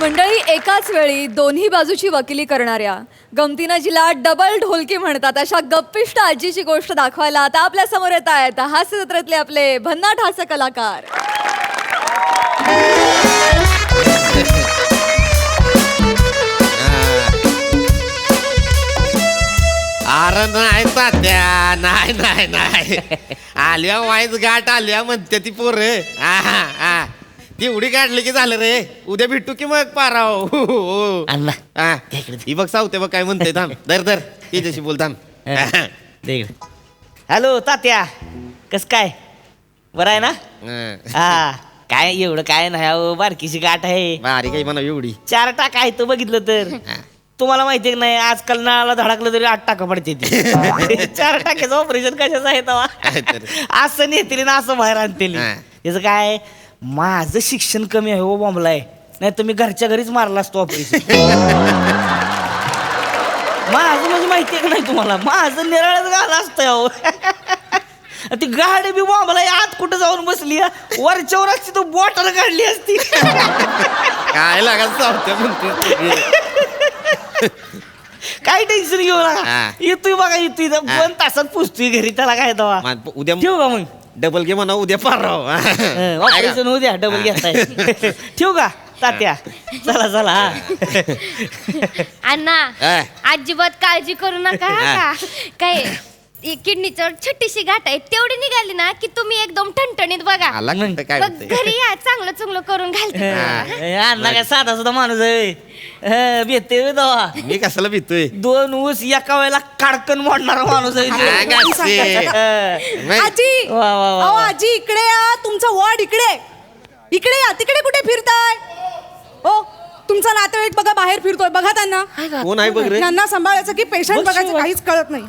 मंडळी एकाच वेळी दोन्ही बाजूची वकिली करणाऱ्या गमतीनं जिला डबल ढोलकी म्हणतात. अशा गप्पिष्ट आजीची गोष्ट दाखवायला आता आपल्यासमोर येत आहेत हास्य आपले भन्नाट हास्य कलाकार. अरे नाही तात्या. नाही नाही नाही. आल्या वाईज गाठ आल्या म्हणते ती पोर. आ. उडी काढली की झालं रे. उद्या भेटू की मग पाराव अण्णा हा. इकडे दे. ही बघ सावते बघ काय म्हणते थांब. दर दर तिच्याशी बोल थांब. हॅलो तात्या. कस काय? बरं आहे ना? हा. हा. काय एवढं काय नाही अहो बारकीची गाठ आहे. बारीक आहे म्हणा एवढी. चार टाका आहे तो बघितलं तर. तुम्हाला माहिती आहे का नाही आजकाल नळाला धडकलं तरी आठ टाका पडते ती. चार टाक्याचं ऑपरेशन कशाचं आहे तेव्हा तर. असं नेतील ना असं बाहेर आणतील. हा. त्याचं काय? माझं शिक्षण कमी आहे हो बॉम्बला आहे नाही तर मी घरच्या घरीच मारला असतो ऑपरेशन. माझं म्हणजे माहिती आहे का नाही तुम्हाला? माझं निराळच गाला असतं अहो. ती गाडी बी बॉम्बला आत कुठं जाऊन बसली हा. वरच्यावर असती तो बॉटल काढली असती. काय लागा सावते म्हणते काय टेन्शन घेऊ नका. हा. येतोय बघा येतोय. इथं हा. दोन तासात पुसतोय घरी त्याला काय दवा? उद्या ठेवू का मग? डबल घे म्हणा उद्या पाराव ऑपरेशन होऊ द्या डबल घेताय. ठेवू का तात्या? चला चला हा. अण्णा हा. अजिबात काळजी करू नका हा. हा. का काय किडनीचं छोटीशी गाठ आहे तेवढी निघाली ना की तुम्ही एकदम ठणठणीत बघा. आला कुठं काय मग म्हणते घरी या. चांगलं चांगलं करून घालते. हा, अण्णा काय साधा सुद्धा माणूस आहे. हा, भेटते तेव्हा. मी कशाला भीतोय? दोन ऊस एका वेळेला काडकन मोडणारा माणूस आहे तो. हा. आजी वा, वा, वा, अहो वा. आजी इकडे या. तुमचा वॉर्ड इकडे. इकडे या. तिकडे कुठे फिरताय? हो तुमचा नातेवाईक बघा बाहेर फिरतोय. बघा त्यांना. कोण आहे बघ रे? त्यांना सांभाळायचं की पेशंट बघ बघायचं. काहीच कळत नाही.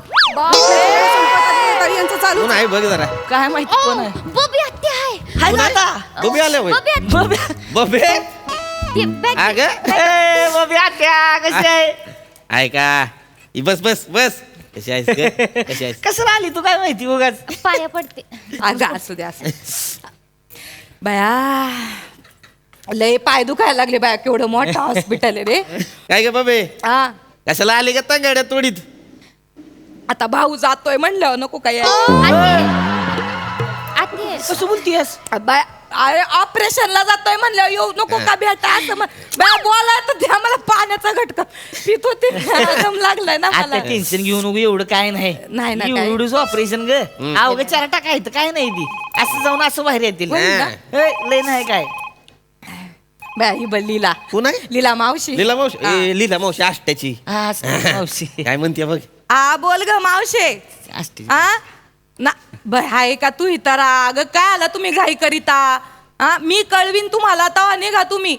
तरी यांचं चालू. कोण आहे बघ जरा. काय माहिती कोण आहे? बबी हत्या आहे. हाय ना आता बबी आले होय? बबी. बबे बबे? अग ए, बबे आत्या कशी आहे? ऐका बस बस बस. कशी आहेस ग? कशी आहेस? कसं आली तू? काय माहिती उगाच? पाया पडते. अगं असू द्या असू द्या. बया लय पाय दुखायला लागले बाया केवढं मोठं हॉस्पिटल आहे रे. काय ग बबे? हा कशाला आली का गाड्या तोडीत? आता भाऊ जातोय म्हणलं नको काय कसं बोलतीयस? बाय अरे ऑपरेशनला जातोय म्हणलं येऊ नको का भेटा असं म्हण बाय बोला तर द्या मला पाण्याचा घटका. पित होते दम लागलाय ना मला. आता टेन्शन घेऊ नको एवढं काय नाही. नाही ना, काय. एवढंच ऑपरेशन ग. अवघ चार टाका इथं काय नाही ती. असं जाऊन असं बाहेर येतील. ना? ए, लय नाही काय. बाय ही बघ लीला. कोण आहे? लीला मावशी. लीला मावशी? ए, लीला मावशी आष्ट्याची हा, असं मावशी. काय म्हणते बघ. आ बोल ग मावशे. असते. आ ना बाय हाय का तू इतारा अगं काय आला तुम्ही घाई करिता? हा मी कळवीन तुम्हाला आता निघा तुम्ही.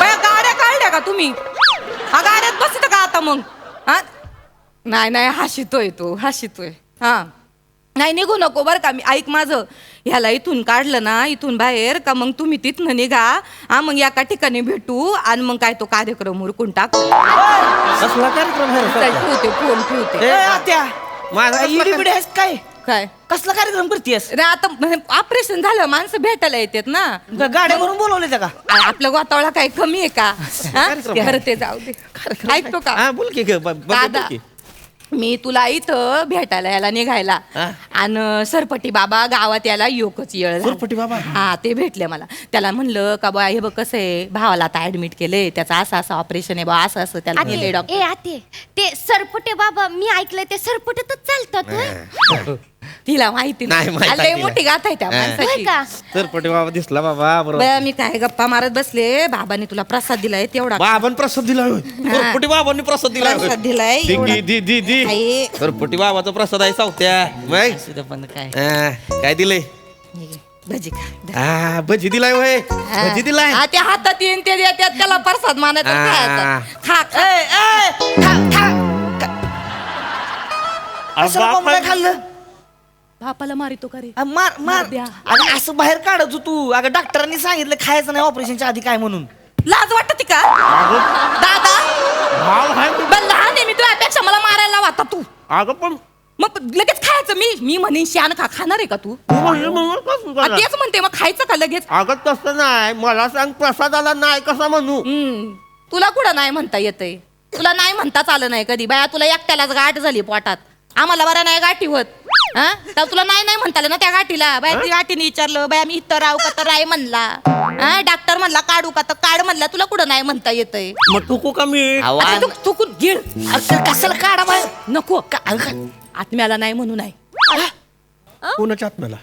बाया गाड्या काढल्या का तुम्ही? हा गाड्यात बसत का आता मग? हा नाही नाही हशितोय तू हशितोय. हा. नाही निघू नको बरं का. मी ऐक माझं. ह्याला इथून काढलं ना इथून बाहेर का मग तुम्ही तिथनं निघा. हा मग एका ठिकाणी भेटू आणि मग काय तो कार्यक्रम उरकून टाकू. कसला कार्यक्रम आहे रे चल, सध्या? ठेवते फोन ठेवते. ए, आत्या माझा कसला इडी बिडी आहेस काय? काय? कसला कार्यक्रम करतेस नाही आता ऑपरेशन झालं माणसं भेटायला येतात ना. गाड्यावरून बोलवले का? आ- आपलं गोतावळा काही कमी आहे का? हा? कार्यक्रम बरं ते जाऊ दे. ऐकतो का? हा बोल की ग ब- बबे, बोल दादा की. मी तुला इथं भेटायला याला निघायला. हा. आणि सरपटी बाबा गावात याला योकच येळ झाला. सरपटी बाबा? हा ते भेटले मला. त्याला म्हणलं का बा हे बघ कसं आहे? भावाला आता ऍडमिट केलंय. त्याचं असं असं ऑपरेशन आहे बा असं असं त्याला नेलंय डॉक्टर ए आते. ते सरपटे बाबा मी ऐकलंय ते सरपटेतच चालतात होय? तिला माहिती नाही, माहीत लय आहे तिला. मोठी गाथ आहे त्या हा. होय माणसाची का बाबा दिसला बाबा बरोबर मी काय गप्पा मारत बसले बाबाने तुला प्रसाद दिलाय तेवढा बाबान प्रसाद दिला होय. सरपटी बाबांनी प्रसाद दिला होय. प्रसाद दिलाय दी एवढा. दी दी दी दी आई. सरपटी बाबाचा प्रसाद आहे सावत्या मग असू दे पण काय हा, काय दिलंय भजी खा हा भजी दिलाय होय भजी दिलाय हा, त्या हातात येईन ते देतात त्याला प्रसाद मानायचा हा. खायचा. खा खा. ए, ए, खा, खा. असं कोंबडं खाल्लं बापाला मारितो का रे? मार मार द्या. अगं असं बाहेर काढत तू अगं डॉक्टरांनी सांगितलं खायचं नाही ऑपरेशनच्या आधी काय म्हणून. लाज वाटत का? दादा. भाव आहे. बरं, लहान आहे मी तुझ्यापेक्षा मला मारायला वाटत तू. अगं पण मग लगेच खायचं मी मी म्हणेन शान खा खाणार आहे का तू? तू म्हणली म्हणून कसं आ, झालं? तेच म्हणते मग खायचं का लगेच? अगं तसं नाही. मला सांग प्रसादाला नाही कसा म्हणू? हम्म. तुला कुठं नाही म्हणता येतंय? तुला नाही म्हणताच आलं नाही कधी. बाया तुला एकट्यालाच गाठ झाली पोटात. आम्हाला बरं नाही गाठी होत. हा? तर तुला नाही नाही म्हणता आलं ना त्या गाठीला? बाया ती गाठीने विचारलं बाया मी इथं राहू का? तर राय म्हणला. हा? डॉक्टर म्हणला काढू का? तर काढ म्हणला. तुला कुठं नाही म्हणता येतंय? मग टुकू का मी? चुकून गिळ कशाला काढा बाय नको. आत्म्याला नाही म्हणू नाही. कोणाच्या आत्म्याला?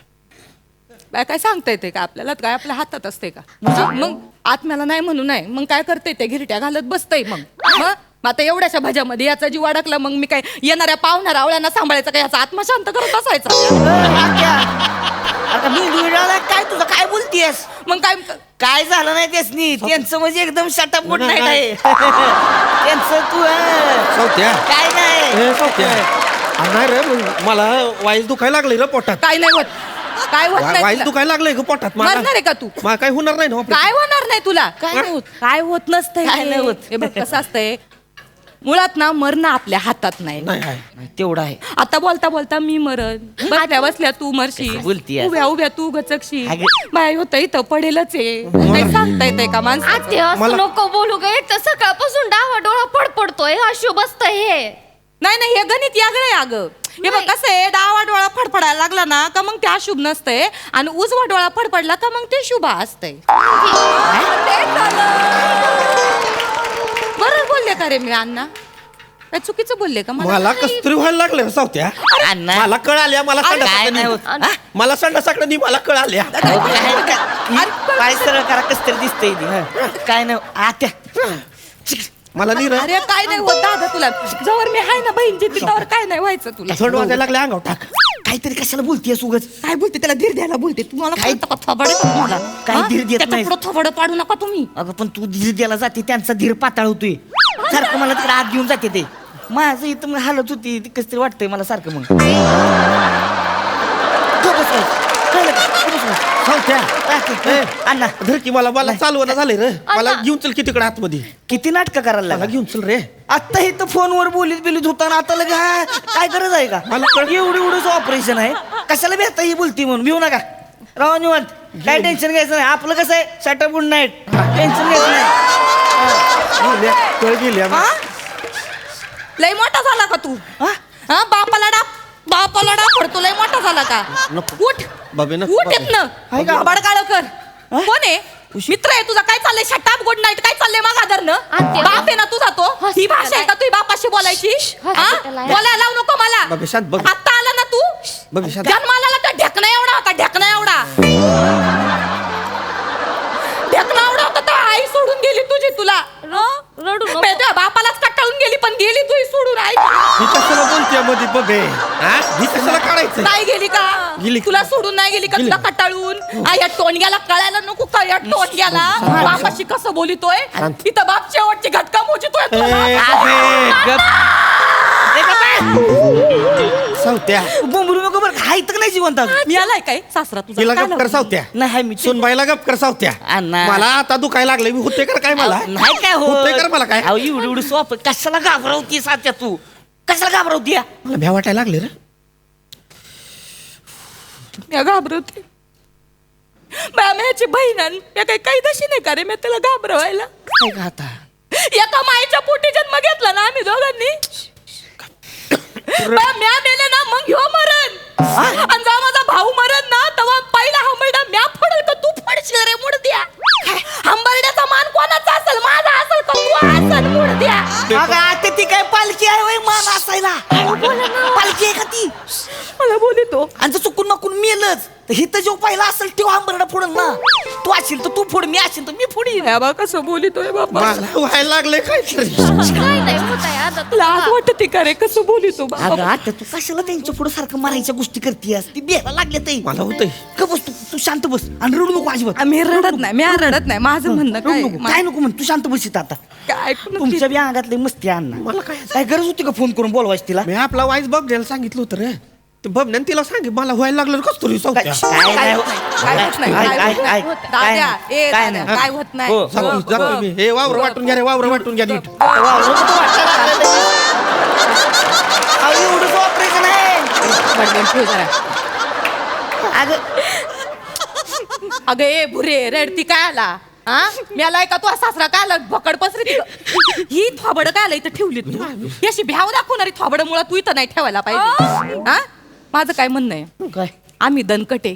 बाय काय सांगता येते का? आपल्याला काय आपल्या हातात असते का? हा, मग आत्म्याला नाही म्हणू नाही. मग काय करते ते? घिरट्या घालत बसतय मग. मग? मग आता एवढ्याशा भाज्यामध्ये याचा जीव अडकला मग मी काय येणाऱ्या पाहुणाऱ्या आवळ्यांना सांभाळायचा का? याचा आत्मा शांत करत असायचा आता मी काय तुझं काय बोलतीयस? मग काय काय झालं नाही त्यासनी त्यांचं म्हणजे एकदम शटअप गुड नाईट आहे. त्यांचं तू काय नाही. ए, सौत्या. आ, नाही रे मग मला वाईल दुखायला लागले रे पोटात. काय नाही होत. काय होत वा- नाही वाईल तुला. दुखायला लागले ग पोटात. मला मरणार आहे का तू? मला काही होणार नाही ना operation. काय होणार नाही तुला? काय नाही होत? काय होत नसतंय. काय नाही होत. हे बघ कसं असतंय मुळात ना मरणं आपल्या हातात नाही. नाही आहे. नाही, तेवढं आहे. आता बोलता बोलता मी मरण. बसल्या बसल्या तू मरशील. बोलतीयस? उभ्या उभ्या तू गचकशील अगं. बाय होत इथं पडेलच आहे काही सांगता येते का माणसं? आते असं मला- नको बोलू गे. तर सकाळपासून डावा डोळा फडफडतोय. अशुभ असतं हे. नाही नाही हे गणित यागळं आहे अगं. हे बघ नाही. कसं आहे डावा डोळा फडफडायला लागला ना का मग ते अशुभ नसतंय. आणि उजवा डोळा फडफडला का मग ते शुभ असतंय. का रे मी अण्णा. काय चुकीचं बोलले का मला? मला कस तरी व्हायला लागले सावत्या अण्णा. मला कळ आल्या मला अरे, काय नाही. होत. हा? मला संडासाकडे नी मला कळ आल्या अहो, काय- सरळ करा कस तरी दिसतंय ते, हं. काय नाही. आत्या. मला नी रे. अरे काय नाही होत दादा तुला. जवळ मी आहे ना बहीणची तिथवर काय नाही व्हायचं तुला. थंड वाजायला लागले अंगावर टाक. काहीतरी कशाला बोलतीयस उगच? काय बोलते? त्याला धीर द्यायला बोलते. तुम्हाला काय- कळतं का थोबाडं तुम्हाला काय? धीर देत? पुढं थोबाडं पाडू नका तुम्ही. अगं पण तू धीर द्यायला जाते त्यांचा धीर पाताळ होतोय. सारखं मला तिकडे आत घेऊन जाते ते. माझं इथं मग हालत होती ती कसं तरी वाटतंय मला सारखं मग. गप्प बाई. कळलं का? गप्प बस बाई. सावत्या आत्या, ए, अण्णा. धर की मला मला चालवणं झाले रे. मला अण्णा. घेऊन चल की तिकडे आतमध्ये. किती नाटकं करायला मला लागला? घेऊन चल रे. आता हे तर फोनवर बोलीत बिलीत होता ना आता लगे हा, काय गरज आहे का? मला कळ- एवढं एवढंच ऑपरेशन आहे. कशाला भेटता ही बोलती म्हणून? भिऊ नका. राव निवांत. काय टेन्शन घ्यायचं नाही. आपलं कसं आहे? शटअप गुड नाईट टेन्शन घ्यायचं नाही. गेल्या, कळ गेल्या. हा? लय मोठा झाला का तू? हा? हा? बापाला डाप बापाला डाप पडतो लय मोठा झाला का नको. उठ. बाबे, नको, उठ बाबे. येत ना बाबड काळ कर. कोण आहे? मित्र आहे तुझा. काय चाललंय? शटाप गुड नाईट काय चाललंय मग. आदरनं? बाप आहे ना तुझा तो. ही भाषा आहे का तुझी बापाशी बोलायची? हा? हॉस्पिटल आहे. बोलायला लावू नको मला. बाबे, शांत बघ. आता आला ना तू? बाबे, शांत. जन्माला आला तर ढेकणा एवढा होता ढेकणा एवढा. ढेकणा एवढा होता तर आई सोडून गेली तुझी तुला. रडू नको. तुझ्या बापालाच कटाळून गेली पण गेली तुझी सोडून आई ही कशाला बोलते मध्ये बघे. हा? ही कशाला काढायचं नाही गेली का? गेली का? तुला सोडून नाही गेली का? गेली. तुला कटाळून आ, या टोणग्याला कळायला नको का या टोणग्याला बापाशी कसं बोलितोय? शांत. इथं बाप शेवटची घटका मोजितोय ए, तुला. सावत्या. बोंबरू नको बरं हाय तर नाही जिवंत अजून. मी आलाय काय? सासरा तुझा. तिला काय गप कर लावलं? सावत्या. नाही हाय मी. सुनबाईला गप कर सावत्या. अण्णा. मला आता दुखायला लागले मी होते कर काय मला? नाही काय होतंय कर मला काय? अहो एवढी एवढी सोप. कशाला घाबरवती साध्या तू? कशाला घाबरवती मला भ्या वाटायला लागले रे. मी घाबरवते. मॅची बहीण आहे. मी काही काही दशी नाही का रे? मी त्याला घाबरवायला. काय का आता? एका माईच्या पोटी जन्म घेतला ना आम्ही दोघांनी. बा, म्या मेले ना मग ह्यो मरण. आणि जेव्हा माझा भाऊ मरण ना तेव्हा पहिला हंबरडा म्या फोडल का तू फोडशील रे मुडद्या हंबरड्याचा मान कोणाचा असेल? माझा असेल का तू असेल मुडद्या अगं आता ती काय पालखी आहे वय मान असायला. पालखी आहे का ती? मला बोलितो आणि जर तर हिथं जो पहिला असेल तेव्हा आंबरडा फोडल ना. तू असेल तर तू फोड मी असेल तर मी फोडी बा कसं बोलितोय बाबा मला व्हायला लागले काय तरी काय नाही होत आहे आता तुला. लाज वाटते का रे? कसं बोलितो अगं बाबा आता तू कशाला त्यांच्या पुढे सारखं मारायच्या गोष्टी करतीयस ती बेला लागले ते मला होतंय. का बस तू तू शांत बस आणि रडू नको अजिबात. मी रडत नाही मी रडत नाही. माझं म्हणणं रडू काय? नको. काय नको म्हण तू शांत बस इथं आता. काय ऐकून तुमच्या बी अंगातले मस्ती अण्णा. मला काय काय गरज होती का फोन करून बोलवायची तिला? मी आपला वाईस बबड्याला सांगितलं होतं रे. ते बबड्याने तिला सांगितलं मला व्हायला लागलं कस तरी काय सावत्या काय नाही. काय होत नाही, ऐक, काय ऐक, होत ऐक, नाही. काय दाद्या, नाही, ए, काय दाद्या, नाही. काय होत नाही. हो, जातो हो, जातो हो. मी हे वावर वाटून घ्या रे वावर वाटून घ्या नीट. ऑपरेशन आहे थोबाड बंद ठेव जरा. अगं. अगं ए भुरे रडती काय आला? हा मी आलाय का तू सासरा काय आला? भकड पसरी ही थोबड काय आला इथं ठेवली तू? ही अशी भ्याव दाखवणारी थोबड मुळा तू इथं नाही ठेवायला पाहिजे. हा माझं काय म्हणणं आहे? काय? आम्ही दणकटे.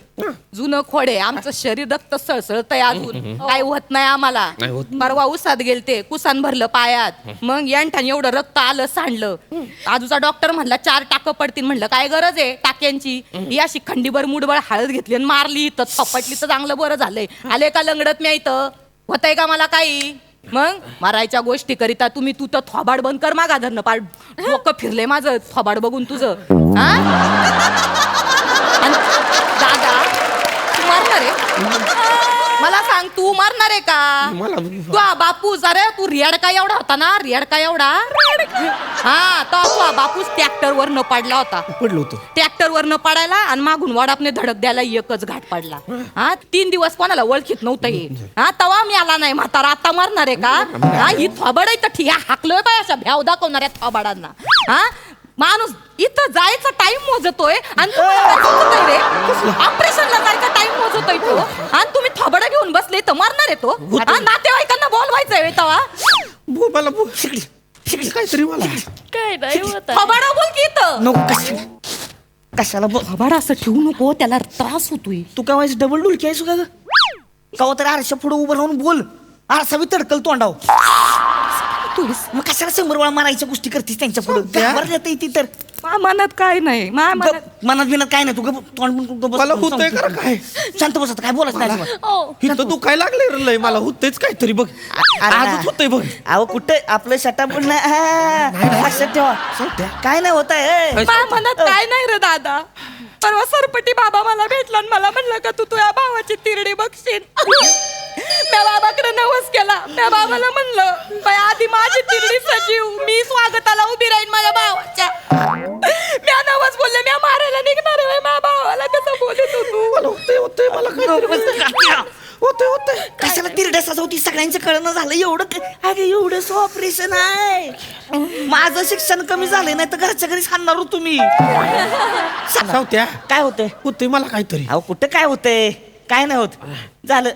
जुनं खोडे आमचं शरीर रक्त सळसळतंय अजून काय होत नाही आम्हाला. नाही होत. परवा उसात गेलते कुसान भरलं पायात. मग यांठाने एवढं रक्त आलं सांडलं. आजूचा डॉक्टर म्हणला चार टाकं पडतील म्हणलं. काय गरज आहे टाक्यांची? ही अशी खंडीभर मुठभर हळद घेतली आणि मारली इथं थपटली तर चांगलं बरं झालंय. आले का लंगडत मी इथं? होतंय का मला काही? मग? मारायच्या गोष्टी करिता तुम्ही तू तर थोबाड बंद कर मागा धरणं. पाड डोकं फिरले माझं. थोबाड बघून तुझं. हा? आणि मारणार आहे? मला सांग तू मारणार आहे का? मला तू हा बापूस अरे तू रियाड काय एवढा होता ना? रियाड काय एवढा? हा तो तू हा बापूस ट्रॅक्टर वर न पाडला होता. पडलो होतो. ट्रॅक्टर वर न पाडायला आणि मागून वडापने धडक द्यायला एकच घाट पाडला. हा तीन दिवस कोणाला ओळखीत नव्हतं हे. हा तवा मी आला नाही म्हातारा आता मारणार आहे का? हा ही थोबड आहे तर ठीक आहे हाकलोय बाय अशा भ्याव दाखवणाऱ्या थोबाडांना. हा माणूस इथं जायचा टाइम मोजतोय आणि तुम्हाला रे? ऑपरेशनला जायचा टाइम मोजतोय तो. आणि तुम्ही थोबड घेऊन बसले तर मारणार आहे तो. हा, नातेवाईकांना बोलवायचंय तवा. बो मला शिकली. शिकली काहीतरी मला. काय नाही होत थोबाड बोल की इथं. नको कशाला? कशाला बघ थोबाड असं ठेवू नको त्याला त्रास होतोय. तू काय व्हायचं डबल डुलकी आहेस का ग? कवा तरी आरशा पुढे उभं राहून बोल. आरसा बी तडकल तोंडाव मग कशाला शंभर वेळा मारायच्या गोष्टी करतीस त्यांच्या पुढे? घाबरण्यात येते तर मा मनात काय नाही. मा मनात गप, मनात बिनात काय नाही. तू गप, तोंड बंद करून गप बस. मला होतंय का काय? शांत बसत काय बोलत नाही अजिबात. हो इथं दुखायला लागले रे लय. मला होतच काहीतरी बघ. अरे ना. आजच होतंय बघ. अहो कुठे? आपलं शटाप पण लक्षात ठेवा. काय नाही होत आहे मा मनात काय नाही रे दादा. परवा सरपटी बाबा मला भेटला आणि मला म्हणलं का तू तुझ्या भावाची तिरडी बघशील? म्या बाबाकडे नवस केला. म्या बाबाला म्हणलं बाई आधी माझी तिरडी सजीव मी स्वागताला उभी राहीन माझ्या भावाच्या. म्या नवस बोलले म्या मारायला निघणार आहे माझ्या भावाला कसं बोलत होतो मला होतंय होतंय मला काहीतरी होतंय. होतंय कशाला तिरड्या सजवती सगळ्यांचं कळणं झालं. एवढं क- अरे एवढंच ऑपरेशन आहे. माझं शिक्षण कमी झालंय नाही तर घरच्या घरीच हाणणार हो तुम्ही. सांगा, सावत्या. काय होतंय? होतंय मला काहीतरी. अहो कुठं काय होतंय? काय नाही होत. झालं.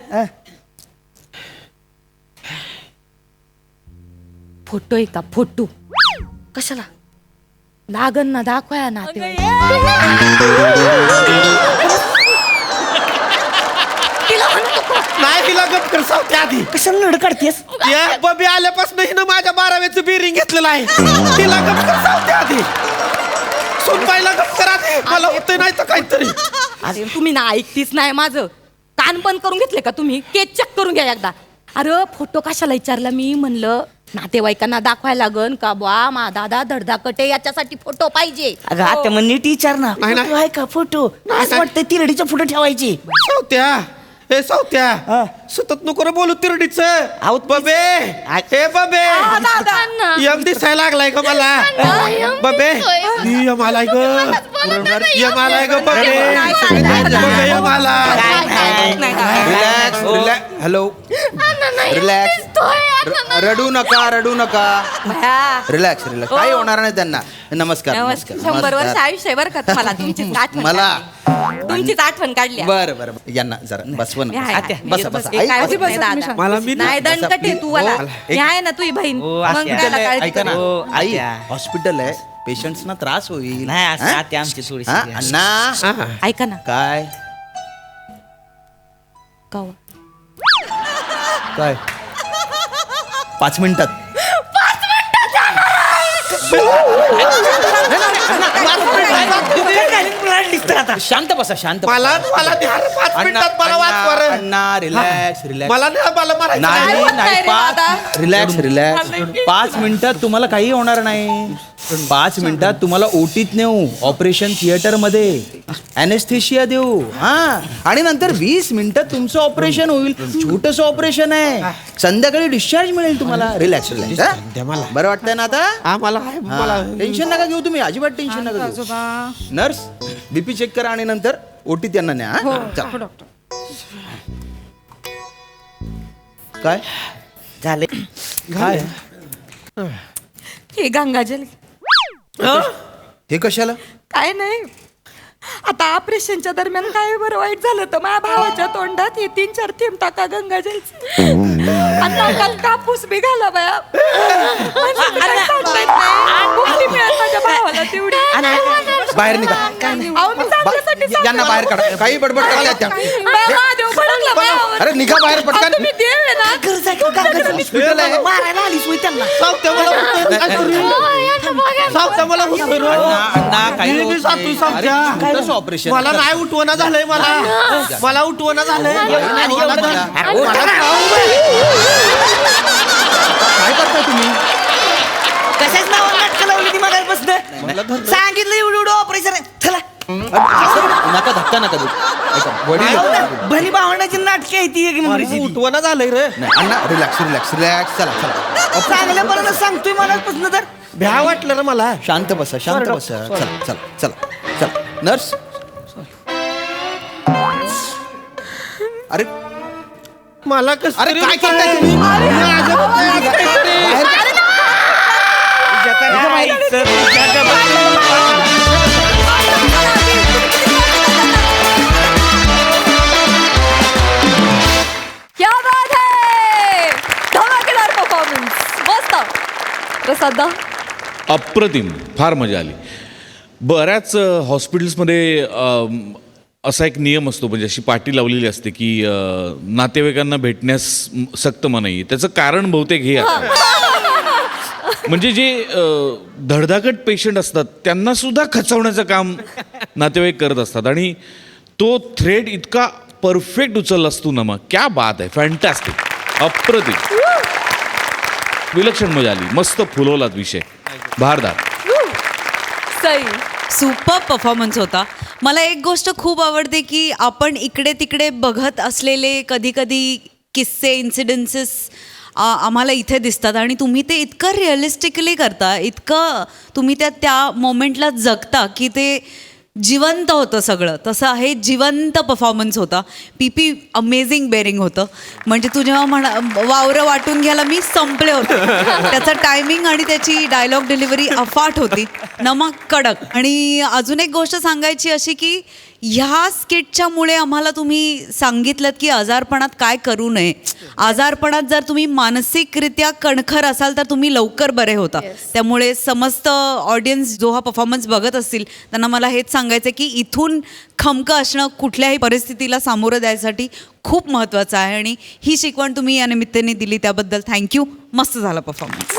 फोटो आहे का फोटो. कशाला? लागन ना दाखवाया ना ते नाही तिला गप कर आधी. कशाला काढतेस? या बबी आल्यापासून हिनं माझ्या बाराव्याचं बिरिंग घेतलेलं आहे. तिला गप कर सावत्या आधी. सुनबाईला गप कर आधी. मला होतंय नाही तर काहीतरी. अरे तुम्ही ना ऐकतीच नाही माझं. कान बंद करून घेतले का तुम्ही? केक चेक करून घ्या एकदा. अरे फोटो कशाला विचारला मी? म्हणलं नातेवाईकांना दाखवायला लागन का बा मा दादा धडधाकटे याच्यासाठी फोटो पाहिजे. अगं आता मग नीट विचार ना. नाही, नाही. फोटो. आहे का फोटो असं वाटतंय तिरडीच्या फोटो ठेवायची. सावत्या. हे सावत्या. हा. सतत नको रे बोलू तिरडीच. आहो, तीच- बबे हे बबे. यम दिसायला लागलाय का मला. बबे. यम आलाय ग. यम आलाय ग बबे. यम का? रिलॅक्स रिलॅक्स हॅलो नाही. रडू नका रडू नका. रिलॅक्स रिलॅक्स काही होणार नाही त्यांना. नमस्कार नमस्कार. शंभर वर्ष. आयुष्य आहे बरं का तुमचीच आठवण मला. तुमचीच आठवण काढली. बरं बरं. यांना जरा बसवं मी ना आहे, आहे. बसा बसा. हे काय ऐक, होत नाही, दादा. मला मी- नाही दणकटे तू मला हो, मी आहे ना तुझी बहीण. हो, मग असं त्याला हॉस्पिटल आहे, काळजी ऐका ना. हो, आई. आत्या. हॉस्पिटल आहे. पेशंट्सना त्रास होईल. नाही असं हा? आत्या आमची थोडीशी. हा? serious. अण्णा. हा. ऐका ना. काय? कवा. काय? पाच मिनिटात काय घालीन शांत बसा शांत मला मला ध्यान पाच मिनिटात मला अण्णा रिलॅक्स रिलॅक्स मला नाही मला मारायचं नाही रे पाच दादा? रिलॅक्स रिलॅक्स पाच मिनिटात तुम्हाला काही होणार नाही. पाच मिनिटात तुम्हाला ओटीत नेऊ ऑपरेशन थिएटरमध्ये अनेस्थेशिया देऊ हा. आणि नंतर वीस मिनिटात तुमचं ऑपरेशन होईल. छोटस ऑपरेशन आहे. संध्याकाळी डिस्चार्ज मिळेल तुम्हाला. रिलॅक्स रिलॅक्स द्या मला. बरं वाटतंय ना आता? हा मला आहे मला टेन्शन नका घेऊ तुम्ही. अजिबात टेन्शन नका घेऊ. नर्स बीपी चेक करा आणि नंतर ओटीत त्यांना न्या हा? चला. काय? झाले. काय? हे गंगाजल हे कशाला? काय नाही. आता ऑपरेशनच्या दरम्यान काय बरं वाईट झालं तर माझ्या भावाच्या तोंडात हे तीन चार थेंब टाका नाकात कापूस बी घाला बाया. म्हणजे ते काय सांगता येत नाही. मुक्ती मिळाली माझ्या भावाला तेवढी. बाहेर निघा. अहो, मी चांगल्यासाठी बा- यांना बाहेर काढा. काही बडबड करतात त्या. भडकला. अरे निघा बाहेर अहो, पटकन. तुम्ही देव आहे ना. गरज आहे? का काकाचं? हॉस्पिटल आहे. मारायला आलीस होय त्यांना. सावत्या मला उठवून काय अण्णा, अण्णा, काही होत नाही. अरे, ऑपरेशन मला नाही उठवणं झालंय मला. मला उठवणं झालंय. मला काय करताय तुम्ही? कशाच नावावर नाटकं लावली ती मागायपासून? सांगितलं एवढं एवढं ऑपरेशन आहे. चला. नका धक्का नका देऊ. ऐका, वडील भली भावंडाची नाटके आहे ती एक नंबरची ती. उठवणं झालंय रे. नाही अण्णा रिलॅक्स रिलॅक्स रिलॅक्स चला चला. चांगल्या पर्यंत सांगतोय मनापासून तर. भ्या वाटलं रे मला. शांत बसा शांत बसा. चला चला चला चला. नर्स अरे मला कसं अरे काय. करताय तुम्ही? तुझ्या तर राहायचं, तुझ्या तर राहायचं. क्या बात है धमाकेदार परफॉर्मन्स मस्त. प्रसादा अप्रतिम. फार मजा आली. बऱ्याच अ, हॉस्पिटल्समध्ये अम, असा एक नियम असतो म्हणजे अशी पाटी लावलेली असते की अ, नातेवाईकांना भेटण्यास म, सक्त मनाई. आहे. त्याचं कारण बहुतेक हे आहे. म्हणजे जे अ, धडधाकट पेशंट असतात त्यांना सुद्धा खचवण्याचं काम नातेवाईक करत असतात. आणि तो थ्रेड इतका परफेक्ट उचलला असतो ना मग. क्या बात आहे. फॅन्टॅस्टिक अप्रतिम. विलक्षण मजा आली. मस्त फुलवलात विषय. भारदार. सई सुपर परफॉर्मन्स होता. मला एक गोष्ट खूप आवडते की आपण इकडे तिकडे बघत असलेले कधी कधी किस्से इन्सिडेन्सेस आम्हाला इथे दिसतात आणि तुम्ही ते इतकं रिअलिस्टिकली करता इतकं तुम्ही त्या त्या मोमेंटला जगता की ते जिवंत होतं सगळं. तसं हे जिवंत परफॉर्मन्स होता. पी पी अमेझिंग बेरिंग होतं. म्हणजे तू जेव्हा म्हणा वावरं वाटून घ्यायला मी संपले होते. त्याचं टायमिंग आणि त्याची डायलॉग डिलिव्हरी अफाट होती. नमक कडक. आणि अजून एक गोष्ट सांगायची अशी की ह्या स्किटच्यामुळे आम्हाला तुम्ही सांगितलं की आजारपणात काय करू नये. आजारपणात जर तुम्ही मानसिकरित्या कणखर असाल तर तुम्ही लवकर बरे होता. त्यामुळे समस्त ऑडियन्स जो हा परफॉर्मन्स बघत असतील त्यांना मला हेच सांगायचं आहे की इथून खमकं असणं कुठल्याही परिस्थितीला सामोरं द्यायसाठी खूप महत्त्वाचं आहे आणि ही शिकवण तुम्ही या निमित्ताने दिली त्याबद्दल थँक्यू मस्त झाला परफॉर्मन्स